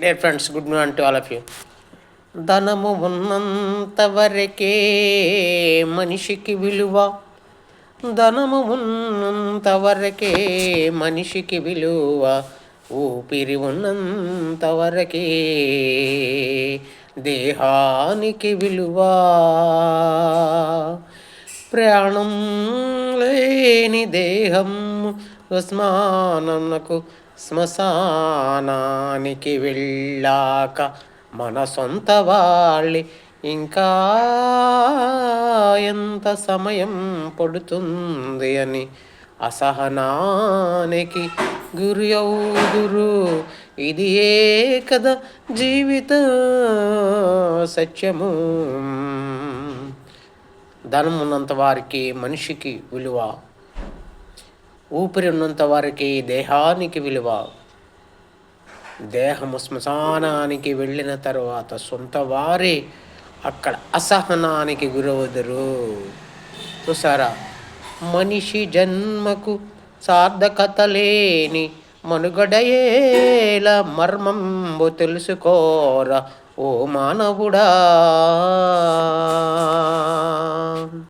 Dear friends good morning to all of you ధనము ఉన్నంత వరకే మనిషికి విలువ. ధనము ఉన్నంత వరకే మనిషికి విలువ. ఊపిరి ఉన్నంత వరకే దేహానికి విలువ. ప్రాణం లేని దేహం ఉస్మానకు శ్మశానానికి వెళ్ళాక మన సొంత వాళ్ళి. ఇంకా ఎంత సమయం పడుతుంది అని అసహనానికి గురి అవుదురు ఇది ఏ కదా జీవిత సత్యము. ధనమున్నంత వారికి మనిషికి విలువ ఊపిరి ఉన్నంత వారికి దేహానికి విలువ. దేహము శ్మశానానికి వెళ్ళిన తర్వాత సొంత వారే అక్కడ అసహనానికి గురవుదురు. చూసారా మనిషి జన్మకు సార్థకత లేని మనుగడయేల మర్మంబు తెలుసుకోరా ఓ మానవుడా.